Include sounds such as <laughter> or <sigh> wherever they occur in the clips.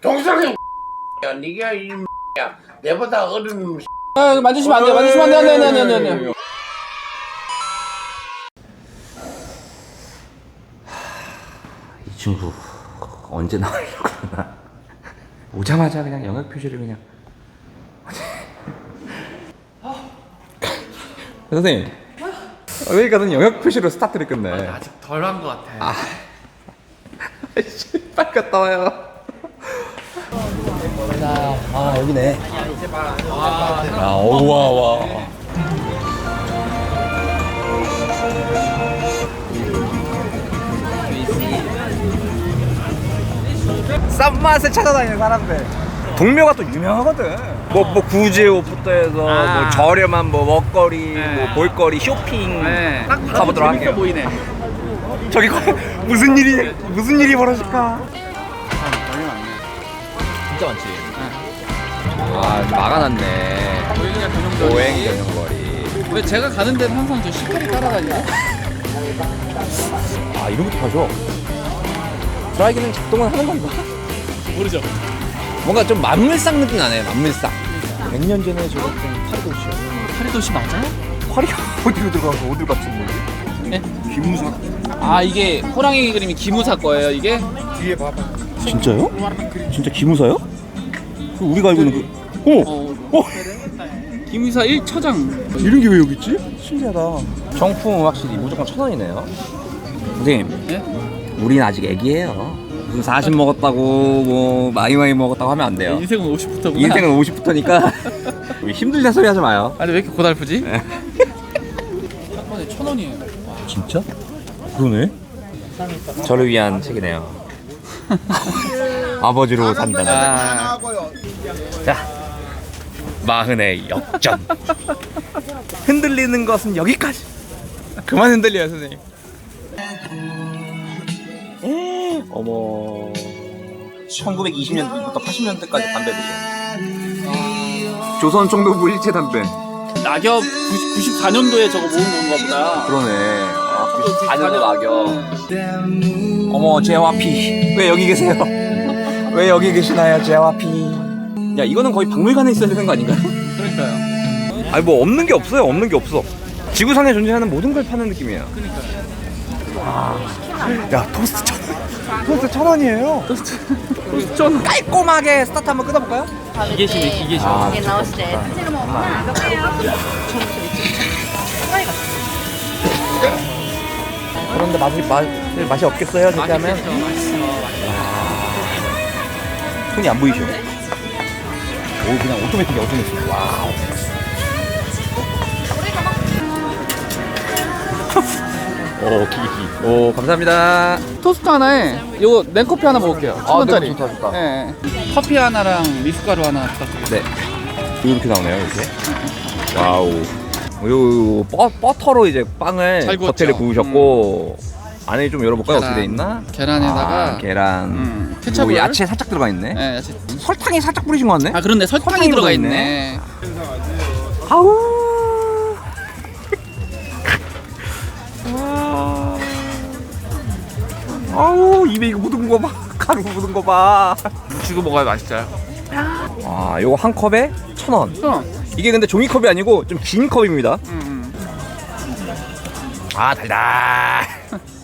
동성이 야 니가 이 야, 내보다 어른 아, 만지시면 안 돼요. 만지시면 안 돼요. 안 돼요. 안 돼요. 안 돼요. 안 돼요. 이 친구 언제 나오려고 그러나 오자마자 그냥 영역 표시를 그냥 <laughs> 선생님 왜 가든 영역 표시로 스타트를 끝내 아직 덜 한 것 같아. <laughs> 빨리 갔다 와요 아 여기네 아 오와 와 싼 맛을 찾아다니는 사람들 동묘가 또 유명하거든 뭐, 뭐 구제 옷부터 해서 아. 뭐 저렴한 뭐 먹거리 네. 뭐 볼거리 쇼핑 네. 딱 가보도록 할게요 보이네. 저기 거- 무슨 일이 무슨 일이 벌어질까 진짜 많지 아 막아놨네 전용거리. 보행 전용거리 왜 제가 가는 데는 항상 저 시카리 따라다니고? 아 것도 봐줘 드라이기는 작동을 하는 건가? 모르죠. 뭔가 좀 만물상 느낌 나네 만물상 100년 전에 저랬던 파리도시야 파리도시 맞아요? 파리가 어디로 들어가서 어딜 갇힌 거지? 네. 기무사. 아 이게 호랑이 그림이 기무사 거예요 이게? 진짜요? 진짜 기무사요? 그 우리가 알고 있는 그 어! 어. 기무사 1처장. 이런 게 왜 여기 있지? 신기하다 정품은 확실히 무조건 천 원이네요 선생님 예? 우린 아직 애기예요 무슨 40 먹었다고 뭐 많이 많이 먹었다고 하면 안 돼요 인생은 50부터구나. 인생은 50부터니까 힘들다 소리 하지 마요 아니 왜 이렇게 고달프지? 네. 한 번에 천 원이에요. 진짜? 그러네 저를 위한 책이네요 아버지로 산다는 아, 자 마흔의 역전. <laughs> 흔들리는 것은 여기까지. 그만 흔들려요 선생님. 어머. 1920년부터 80년대까지 담배들이요. 조선 총독부 일체 담배. 낙엽 90, 94년도에 저거 모은 건가 보다. 그러네. 아, 94년도 낙엽. 어머 제와피. 왜 여기 계세요? <laughs> 왜 여기 계시나요 제와피 야 이거는 거의 박물관에 있어야 되는 거 아닌가요? 그러니까요. 아니 뭐 없는 게 없어요. 없는 게 없어. 지구상에 존재하는 모든 걸 파는 느낌이에요. 그러니까요. 아, 야 토스트 천 원. 토스트 천 원이에요. 좀 깔끔하게 스타트 한번 끊어볼까요? 기계심이 기계심. 아, 이게 나오실 때 통째로 먹었구나. 아. 그런데 맛이 맛 맛이 없겠어요. 그렇게 하면 맛있어. 손이 안 보이죠. 오 그냥 오토매틱이야 오토매틱 와우 오 기기 오 감사합니다 토스트 하나에 요거 냉커피 하나 먹을게요. 천 원짜리. 네, 좋다, 좋다. 예. 예. 커피 하나랑 미숫가루 하나 부탁드립니다. 네 이렇게 나오네요 이렇게 와우 요 버, 버터로 이제 빵을. 겉에를 구우셨고 안에 좀 열어볼까요 계란. 어떻게 돼 있나? 계란에다가 아, 계란 음, 케첩을 야채 살짝 들어가 있네 예, 야채. 설탕이 살짝 뿌리신 것 같네 아 그런데 설탕이 설탕이 들어가 들어있네. 있네. 아우 아우 입에 이거 묻은 거 봐 가루 묻은 거 봐 묻히고 먹어야 맛있어요. 아 요거 한 컵에 천 원 어. 이게 근데 종이컵이 아니고 좀 긴 컵입니다 음, 음. 아 달달 <laughs>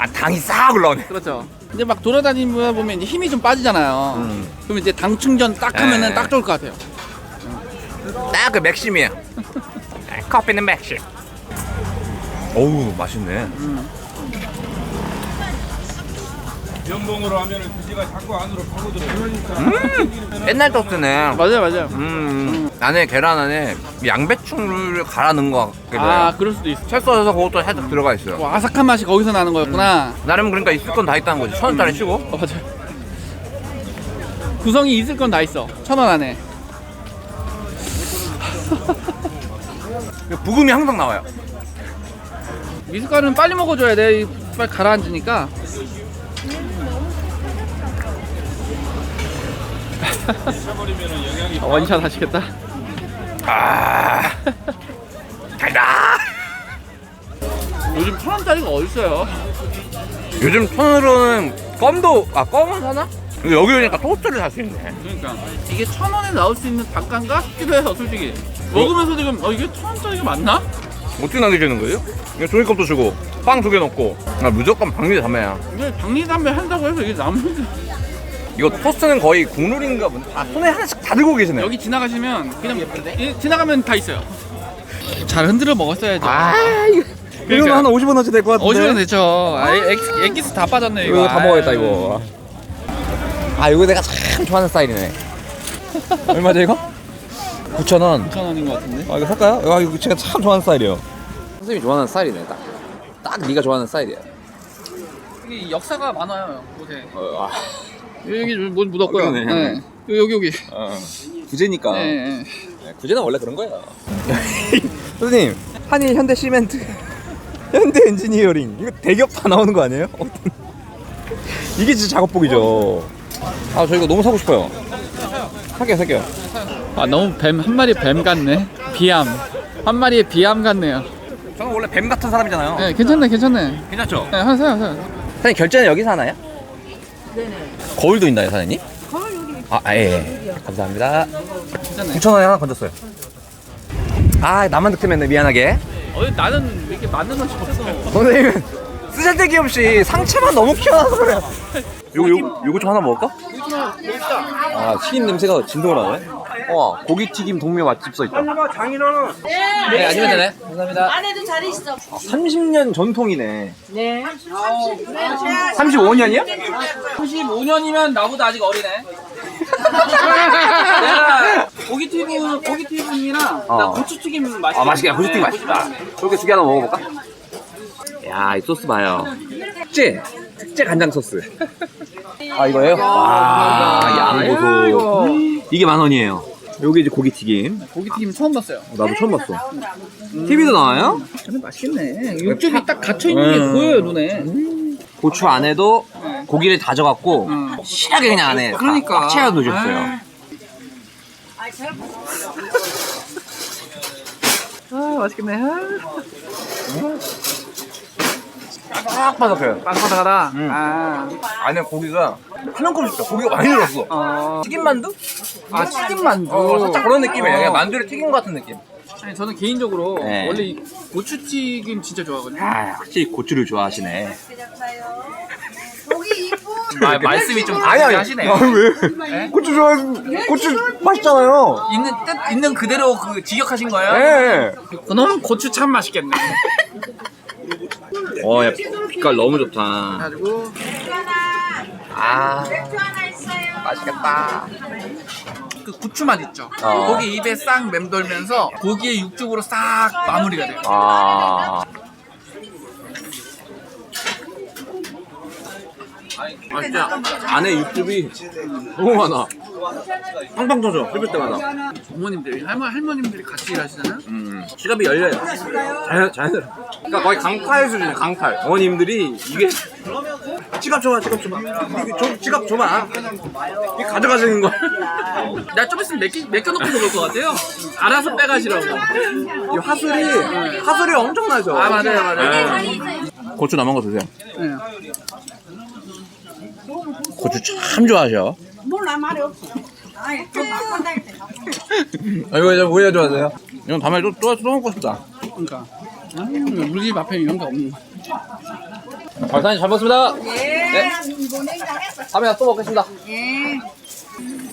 아 당이 싹 올라오네 그렇죠. 이제 막 돌아다니다 보면 이제 힘이 좀 빠지잖아요. 음. 그럼 이제 당 충전 딱 하면은 네. 딱 좋을 것 같아요. 딱 그 맥심이에요 <laughs> 커피는 맥심 어우 맛있네 연봉으로 하면은 그지가 자꾸 안으로 파고들어. 그러니까 옛날 토스트네 맞아요, 맞아요. 음 안에 계란 안에 양배추를 갈아 넣은 것 같기도 해요 아 그럴 수도 있어. 채 써서 그것도 살짝 들어가 있어요 뭐 아삭한 맛이 거기서 나는 거였구나. 나름 그러니까 있을 건 다 있다는 거지 천 원짜리 치고 어, 맞아요. 구성이 있을 건 다 있어. 천 원 안에. <laughs> 부금이 항상 나와요 미숫가루는 빨리 먹어줘야 돼. 빨리 가라앉으니까. 원샷 하시겠다. 아 달다 요즘 천 원짜리가 어딨어요? 요즘 천으로는 껌도 아 껌은 사나? 근데 여기 오니까 토스트를 살 수 있네. 그러니까 이게 천 원에 나올 수 있는 닭간가 싶기도 해요 솔직히 먹으면서 지금 어 이게 천 원짜리가 맞나? 어떻게 남겨주는 거예요? 이거 종이컵도 주고 빵 두 개 넣고 아, 무조건 박리 담배야. 이게 박리 담배 한다고 해서 이게 남는 이거 토스트는 거의 국룰인가 본데 아 손에 하나씩 다 들고 계시네. 여기 지나가시면 그냥 예, 지나가면 다 있어요 잘 흔들어 먹었어야죠 아 이거 이거는 한 50원어치 될 것 같은데. 어지간 됐죠 아, 엑, 엑기스 다 빠졌네 이거 이거 다. 먹어야겠다 이거. 아 이거 내가 참 좋아하는 스타일이네. <laughs> 얼마죠 이거? 9,000원. 9천 원인 것 같은데 아 이거 살까요? 아 이거 제가 참 좋아하는 스타일이에요. 선생님이 좋아하는 스타일이네 딱. 딱 네가 좋아하는 스타일이야. 이게 역사가 많아요 곳에 어, 아, 여기 뭐 묻었고요 어, 그러네. 네. 여기 여기 어. 구제니까. 네, 네. 네, 구제는 원래 그런 거야. <laughs> 선생님, 한일 현대 시멘트, <laughs> 현대 엔지니어링 이거 대기업 다 나오는 거 아니에요? 이게 진짜 작업복이죠. 아, 저 이거 너무 사고 싶어요. 살게요, 살게요. 아 너무 뱀 한 마리 뱀 같네 비암 한 마리의 비암 같네요 저는 원래 뱀 같은 사람이잖아요. 네 괜찮네 괜찮네 괜찮죠? 네 하세요 하세요 사장님 결제는 여기서 하나요? 네네. 거울도 있나요, 사장님? 거울 여기. 아, 아, 예, 예. 감사합니다. 괜찮네 9천 원에 하나 건졌어요. 아, 나만 득템했네, 미안하게. 어 나는 왜 이렇게 맞는 건 없어 선생님은 쓰잘데기 없이 상체만 너무 키워놔서 그래요. <laughs> 요거 요거 요거 좀 하나 먹을까? 아 튀김 냄새가 진동을 하네. 어 고기 튀김 동묘 맛집 써 있다. 네 아니면 되네. 감사합니다. 안에도 잘 있어. 30년 전통이네. 네. 35년이야? 35년이면 나보다 아직 어리네 <laughs> 내가 고기튀김 고기튀김이랑 어. 나 고추튀김 맛있어 아 맛있겠다. 고기튀김 맛있다. 그렇게 두 개 하나 먹어볼까? 야 이 소스 봐요. 특제 특제 간장 소스. 아 이거예요? 와 양고소. 이게 만 원이에요. 요게 이제 고기 튀김. 고기튀김 처음 봤어요 나도 처음 봤어. TV도 나와요? 근데 맛있겠네 육즙이 딱 갇혀있는 게 음. 보여요 눈에 고추 안에도 고기를 다져갖고 음. 실하게 그냥 안에 그러니까. 꽉 채워 넣으셨어요. 아 맛있겠네 딱 바삭해요. 바삭바삭하다 음. 아, 안에 고기가 한 움큼 씹혀. 고기가 많이 들었어. 어, 튀김 만두? 아 튀김 만두 어, 살짝 그런 느낌이에요. 어. 그냥 만두를 튀긴 것 같은 느낌. 아니 저는 개인적으로 네. 원래 이 고추튀김 진짜 좋아하거든요 아, 확실히 고추를 좋아하시네. 고기 이쁜. 아, 말씀이 좀 아니, 아니. 하시네 아, 왜? 고추 좋아, 고추 맛있잖아요. 있는 뜻 있는 그대로 그 직역하신 거예요? 예. 그놈 고추 참 맛있겠네 <laughs> 어, 야, 빛깔 너무 좋다. 그래가지고 아, 맥주 하나 있어요. 맛있겠다. 그 고추 맛 있죠 어. 거기 입에 싹 맴돌면서 고기의 육즙으로 싹 마무리가 돼요 아. 아 진짜 안에 육즙이 너무 많아. 빵빵 터져 씹을 때마다. 부모님들 할머, 할머님들이 같이 일하시잖아요 음, 지갑이 열려요. 자연 자연스러. 그러니까 거의 강탈 수준이야 강탈. 어머님들이 이게 지갑 줘봐 지갑 줘봐. 이게 줘, 지갑 줘봐. 이게 가져가시는 거야. 나좀 있으면 맡기, 맡겨놓고 먹을 것 같아요 알아서 빼가시라고 이 화술이 화술이 엄청나죠. 아 맞아요 맞아요 네. 고추 남은 거 드세요. 네. 고추 참 좋아하셔. 몰라 말이 없어. 아이 좀 바꿔 다닐 때. 아 이거 좀 오히려 좋아하세요? 이건 다음에 또, 또, 또 먹고 싶다. 그러니까 음, 우리 집 앞에 이런 게 없는 거 발사님 잘 먹습니다. 예. 다음에 또 먹겠습니다. 예.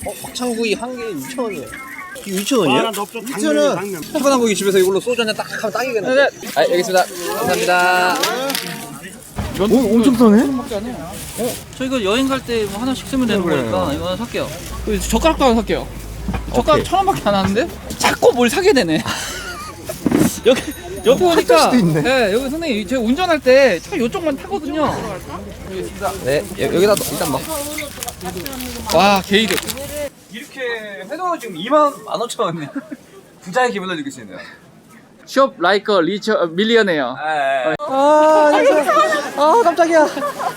어, 박창구이 한 개에 2,000원이에요. 이게 2,000원이에요? 2,000원. 흑반한 고기 집에서 이걸로 소주 한잔 딱 하면 딱이겠네. 네, 아, 여기 있습니다. 감사합니다. 오, 엄청 싸네? 저 이거 여행 갈 때 뭐 하나씩 쓰면 되는 그래. 거니까 이거 하나 살게요 그 젓가락도 하나 살게요 젓가락 오케이. 천 원밖에 안 하는데 자꾸 뭘 사게 되네 <laughs> 여기 옆에 오니까 수도 있네. 네, 여기 선생님 제가 운전할 때 차 이쪽만 타거든요 네, 여, 여기다 넣- 일단 넣어. 와 게이득 이렇게 해도 지금 2만 15,000원이네. <laughs> 부자의 기분을 느낄 수 있네요. 숍 라이커 리처 밀리언에요 아, 아, 깜짝이야. 아,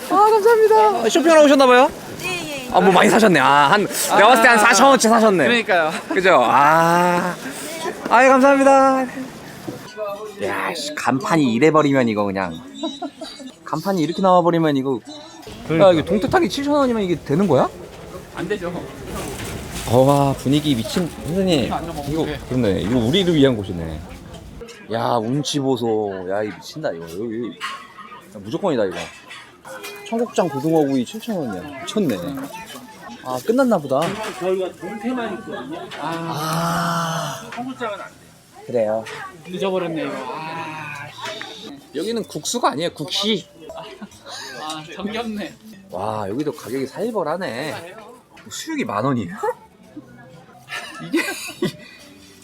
감사합니다. 쇼핑하러 오셨나봐요? 예, 예. 아, 뭐 많이 사셨네. 아, 한, 내가 봤을 때 한 4,000원치 사셨네. 그러니까요 그죠? 아, 아이 감사합니다. 야, 씨, 간판이 이래 버리면 이거 그냥 간판이 이렇게 나와 버리면 이거. 야, 이게 동태탕이 7천 원이면 이게 되는 거야? 안 되죠. 와 분위기 미친 선생님 이거 돼. 그렇네 이거 우리를 위한 곳이네 야 운치 보소 야 이거 미친다 이거 여기 야, 무조건이다 이거 청국장 고등어 구이 7,000원이야 미쳤네 아 끝났나 보다 저희가 동태만 있거든요. 아 청국장은 안 돼. 그래요 늦어버렸네 이거. 아, 여기는 국수가 아니에요 국시 아 정겹네. 와 여기도 가격이 살벌하네 수육이 만 원이에요? 이게 <laughs>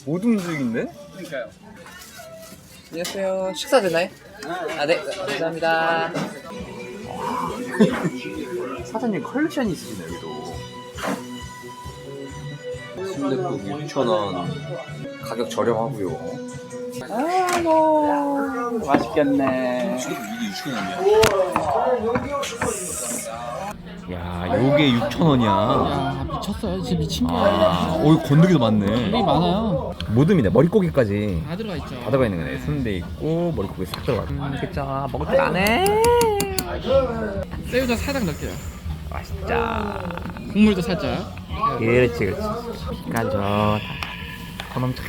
모든 수육인데? 그러니까요. 안녕하세요 식사 되나요? 아 네. 감사합니다. <laughs> 사장님 컬렉션이 있으시네 여기도. 순댓국 6,000원. 가격 저렴하고요. 아뭐 맛있겠네. 야 요게 6,000원이야 야 미쳤어요. 진짜 미친 거야. 아, 오, 건더기도 많네. 되게 많아요. 모듬이네. 머리고기까지 다 들어가 있죠. 다 들어가 있는 거네. 순대 있고 머리고기 싹 들어가. 음, 그쵸. 먹을 줄 아네. 새우젓 살짝 넣을게요. 맛있다. 국물도 살짝. 그렇지, 그렇지. 빛깔 좋다. 저놈 참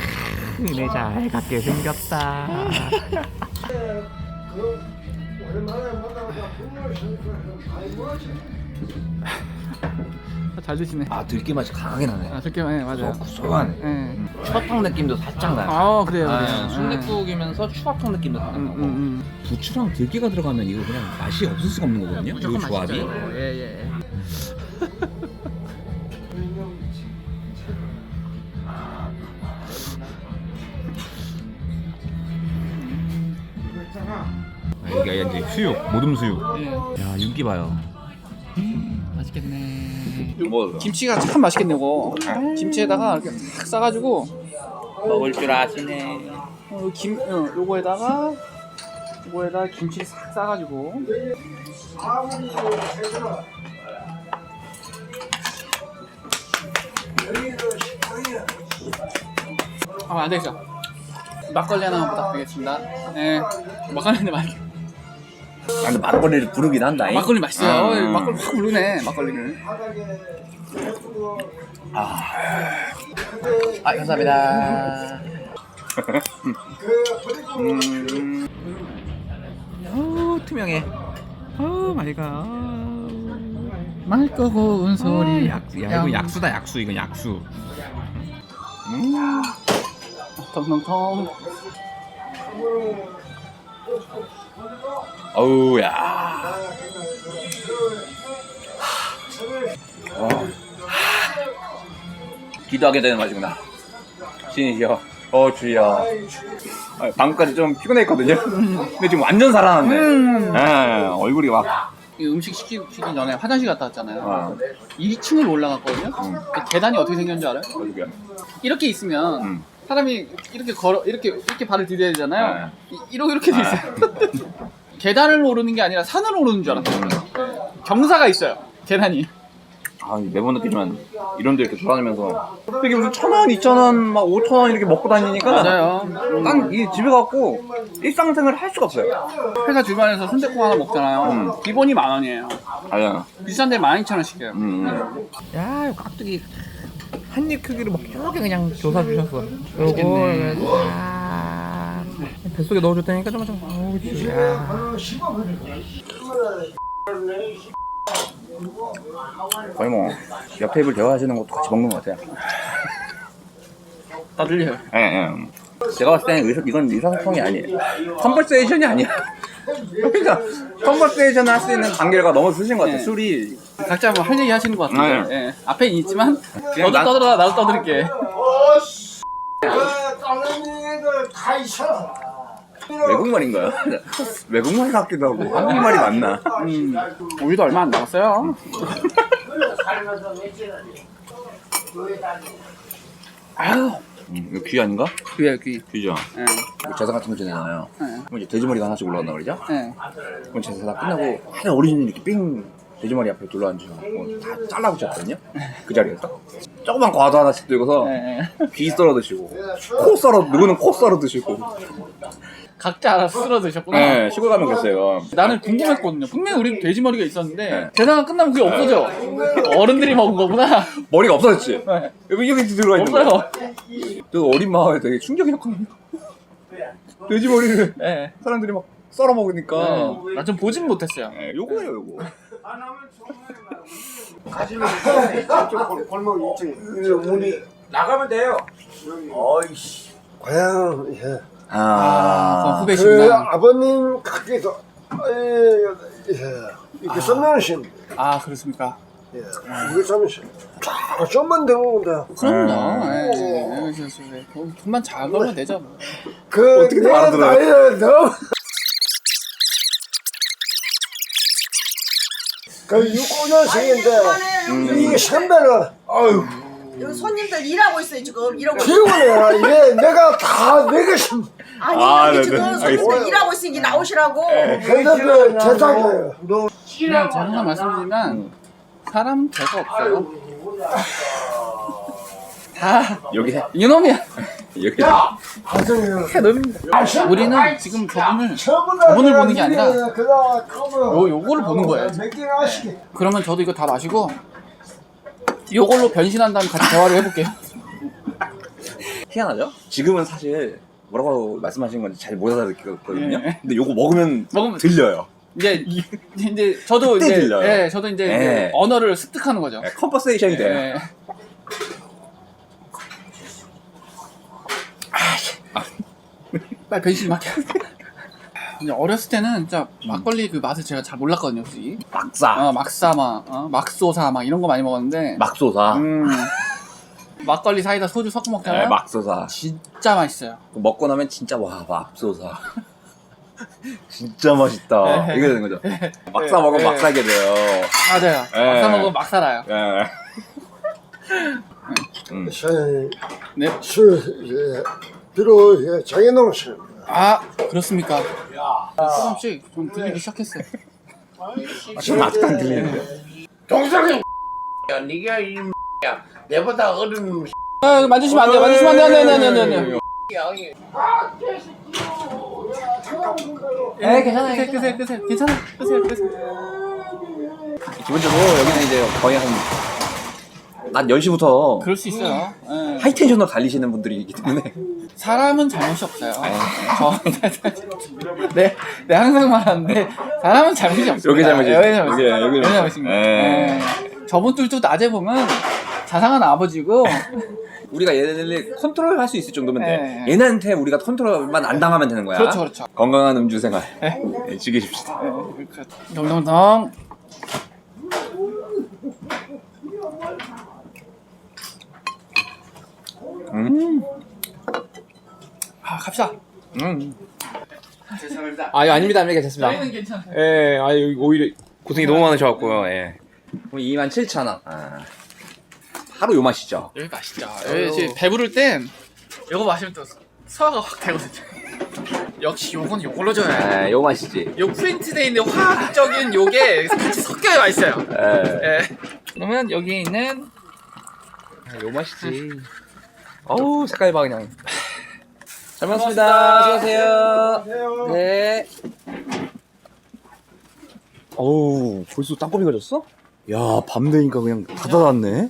은혜 잘 갖게 생겼다. <laughs> 잘 드시네. 아, 들깨 맛이 강하게 나네. 아 그렇게 네, 맞아요. 구수하네. 네. 추어탕 느낌도 살짝 나요. 아 그래요. 그래요. 아, 순댓국이면서 추어탕 느낌도 나고. 음, 음, 음. 부추랑 들깨가 들어가면 이거 그냥 맛이 없을 수가 없는 거거든요. 이 무조건 조합이. 맛있죠. 예 예. <laughs> 수육, 모듬 수육. 예. 야, 윤기 봐요. 맛있겠네. 뭐 김치가 참 맛있겠네 이거. 김치에다가 이렇게 싹 싸가지고 먹을 줄 아시네. 어, 김 어, 요거에다가 요거에다 김치 싹 싸가지고. 아, 안 되겠어. 막걸리 하나만 부탁드리겠습니다. 네. 막걸리인데 맛. 아, 근데 막걸리를 부르긴 한다. 막걸리 맛있어요. 아. 막걸리 확 부르네, 막걸리를. 아, 감사합니다. 음. 어, 투명해. 어, 마이가. 맑고 고운 소리. 약수, 야, 이거 약수다, 약수. 이건 약수. 텅텅텅. 어우, 야. 어. 기도하게 되는 맛이구나. 신이시여, 어, 주여. 아, 방금까지 좀 피곤했거든요. 근데 지금 완전 살아났네. 음. 예, 얼굴이 막. 이 음식 시키기 전에 화장실 갔다 왔잖아요. 어. 2층을 올라갔거든요. 그 계단이 어떻게 생겼는지 알아요? 어디가? 이렇게 있으면 음. 사람이 이렇게 걸어 이렇게 이렇게 발을 디뎌야 되잖아요. 네. 이- 이렇게 이렇게 돼 있어요. <laughs> 계단을 오르는 게 아니라 산을 오르는 줄 알았어요. 경사가 있어요. 계단이. 아, 매번 느끼지만 이런 데 이렇게 돌아다니면서 이게 무슨 천 원, 이천 원, 막 오천 원 이렇게 먹고 다니니까 맞아요. 난 이 집에 갖고 일상생활을 할 수가 없어요. 회사 주변에서 순댓국 하나 먹잖아요. 음. 기본이 만 원이에요. 아야. 비싼데 만 이천 원씩이에요. 음. 야, 이거 깍두기 한 입 크기로 막 이렇게 그냥 조사 주셨어. 아, 뱃속에 넣어줬다니까 좀 좀. 어우, 야. 거의 뭐 옆 테이블 대화하시는 것도 같이 먹는 것 같아요. 다 들려요. 예, 예. 제가 봤을 때는 의사, 이건 의사소통이 아니에요. 컨버세이션이 아니야. <laughs> 그러니까 컨버세이션을 할수 있는 관계가 너무 쓰신 것 같아요. 네. 술이 각자 뭐 할 얘기 하시는 것 같아요. 네. 예. 앞에 있지만 너도 난- 떠들어 나도 떠들게. 외국말인가요? <laughs> 외국말 같기도 하고 한국말이 맞나? 음, 우리도 얼마 안 남았어요. <laughs> 아유, 음, 이거 귀 아닌가? 귀에 귀. 귀죠. 예. 이거 제사 같은 거 지내잖아요. 예. 그럼 이제 돼지머리가 하나씩 올라간다 그러죠? 예. 그럼 제사 다 끝나고 하얀 어르신이 이렇게 삥 돼지머리 앞에 둘러 앉으셔서 다 잘라붙였거든요? 그 자리에서. 조그만 과도 하나씩 들고서 예. 예. 귀 썰어 드시고 코 썰어 누구는 코 썰어 드시고 각자 알아서 쓸어 드셨구나. 네, 시골 가면 그랬어요. 나는 궁금했거든요. 분명히 우리 돼지 머리가 있었는데 네. 대상은 끝나면 그게 없어져. 어른들이 먹은 거구나. 머리가 없어졌지. 네. 여기 여기 들어가 있는 거야. 없어요. 저 어린 마을에 되게 충격이었거든요. 돼지 머리를 네. 사람들이 막 썰어 먹으니까. 나 좀 보진 못했어요. 네, 요거예요, 요거. 골목 2층 문이 나가면 돼요. 어이씨 고향 예. 그건 아. 그 후배시구나. 아버님 가게에서 예, 예. 이렇게 써면신 아 그렇습니까? 예. 이거 써면신 쫙 좀만 되고 근데 그럼요. 어. 예, 예, 예, 그래서 왜, 돈- 돈만 잘 벌면 되죠. 뭐. 그 어떻게 내 알아들어요? 나이에 너무 그 65년생인데 이 선배는 아유 여기 손님들 일하고 있어요 지금 이러고 기운이야 이게 내가 다 내가 심 아니 아, 여기 네네. 지금 손님들 알겠습니다. 일하고 있으니 나오시라고 대답에 제작이에요 그냥 제가 항상 말씀드리면 사람 죄가 없어요. 다 여기 해. 이놈이야. <laughs> 여기. 하세요 이놈입니다. 우리는 지금 저분을 저분을 보는 게 아니라 요 요거를 보는 거예요. 그러면 저도 이거 다 마시고 요걸로 변신한 다음에 같이 대화를 해볼게요. <laughs> 희한하죠? 지금은 사실 뭐라고 말씀하신 건지 잘 못 알아듣거든요. 예. 근데 요거 먹으면 먹으면 들려요. 이제 이제 저도 그때 이제 들려요. 예, 저도 이제, 예. 이제 언어를 습득하는 거죠. 네, 컨버세이션이 돼요. 예. 아, 빨리 변신 맡겨. 이제 어렸을 때는 진짜 막걸리 그 맛을 제가 잘 몰랐거든요, 솔직히. 막사. 어, 막사 막, 어, 막소사 막 이런 거 많이 먹었는데. 막소사. 음, 막걸리 사이다 소주 섞어 먹잖아요. 네, 막소사. 진짜 맛있어요. 먹고 나면 진짜 와 맙소사. <laughs> 진짜 맛있다. 네. 이게 되는 거죠. 막사 먹으면 네. 막 사게 돼요. 맞아요. 예. 막사 먹으면 막 살아요. 예. 술, 네. 술 예, 비로 예, 장인홍 씨 아, 그렇습니까? 조금씩 좀 들리기 시작했어요. 지금 아직도 안 들리는데. 동생이 야 니가 이 야 내보다 어른 아, 만지시면 안 돼요. 만지시면 안 돼요. 안 돼요. 안 돼요. 안 돼요. 안 돼요. 양이 네, 괜찮아요. 끄세요, 끄세요, 끄세요. 괜찮아요. 끄세요, 끄세요. 기본적으로 여기는 이제 거의 한 낮 10시부터 그럴 수 있어요. 예. 하이텐션으로 달리시는 분들이기 때문에 사람은 잘못이 없어요. 저, <laughs> 네, 네, 항상 말하는데, 사람은 잘못이 없어요. 여기 잘못이- 여기 잘못이 여기, 여기 여기 잘못입니다. 예. 예. 저분들도 낮에 보면 자상한 아버지고, <laughs> 우리가 얘네들 컨트롤 할 수 있을 정도면 돼. 예. 얘네한테 우리가 컨트롤만 안 당하면 되는 거야. 그렇죠, 그렇죠. 건강한 음주 생활. 예. 네, 즐기십시다. 예, 동동동. 음. 아, 갑시다. 음. 죄송합니다. 아, 아닙니다, 아닙니다. 괜찮습니다. 저희는 괜찮아요. 예, 아 오히려 고생이 너무 많으셔갖고요. 예. 27,000원. 아. 하루 요 맛이죠. 여기 맛있죠. 여기 지금 배부를 땐 이거 마시면 또 소화가 확 되거든요. <laughs> 역시 요건 요걸로 줘야 예, 요 맛이지. 요 프린트돼 있는 화학적인 요게 같이 섞여야 맛있어요. 예. 예. 그러면 여기 있는 요 맛이지. 어우, 색깔 봐, 그냥. 잘. 먹었습니다. 수고하세요. 네. 어우, 벌써 땅콩이가 졌어? 야, 밤 되니까 그냥 다 닫았네.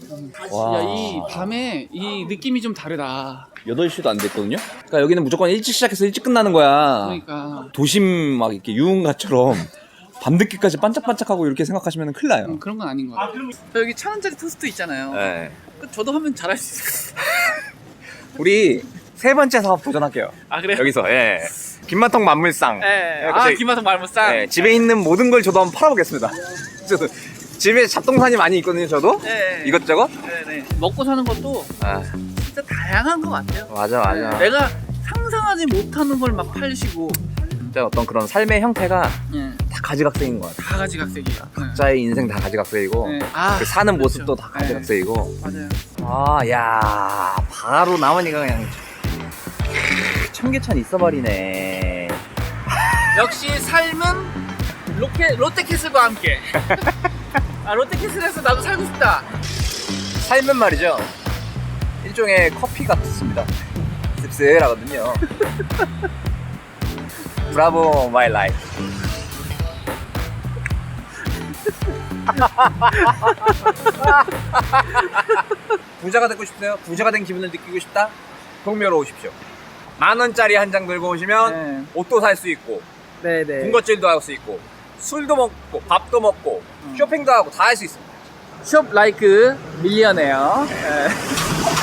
와. 야, 이 밤에 이 느낌이 좀 다르다. 8시도 안 됐거든요? 그러니까 여기는 무조건 일찍 시작해서 일찍 끝나는 거야. 그러니까 도심 막 이렇게 유흥가처럼 <laughs> 밤늦게까지 반짝반짝하고 이렇게 생각하시면 큰일 나요. 음, 그런 건 아닌 것 같아요. 저 여기 천 원짜리 토스트 있잖아요. 네. 그 저도 하면 잘할 수 있을 것 같아요. 우리 세 번째 사업 도전할게요. 아 그래요? 여기서, 예. 김만통 만물상. 예. 예, 아 김하성 말못상. 예, 집에 있는 모든 걸 저도 한번 팔아보겠습니다. <laughs> 저도 집에 잡동산이 많이 있거든요, 저도. 네. 이것저것. 네네. 먹고 사는 것도 아, 진짜 다양한 것 같아요. 맞아, 맞아. 내가 상상하지 못하는 걸 막 팔시고 진짜 어떤 그런 삶의 형태가 예, 다 가지각색인 것 같아. 다 가지각색이에요. 네. 각자의 인생 다 가지각색이고, 네. 아, 그 사는 그렇죠. 모습도 다 네. 가지각색이고. 맞아요. 아, 야, 바로 나오니까 그냥 청계천 있어버리네. 역시 삶은 로켓 롯데캐슬과 함께. <laughs> 아 롯데캐슬에서 나도 살고 싶다. 삶은 말이죠. 일종의 커피 같습니다. 씁쓸하거든요. <laughs> 브라보 마이 라이프. <laughs> 부자가 되고 싶어요? 부자가 된 기분을 느끼고 싶다? 동묘로 오십시오. 만 원짜리 한 장 들고 오시면 네. 옷도 살 수 있고 네네. 군것질도 할 수 있고 술도 먹고 밥도 먹고 쇼핑도 하고 다 할 수 있습니다. 숍 라이크 밀리언웨어. 예. <laughs>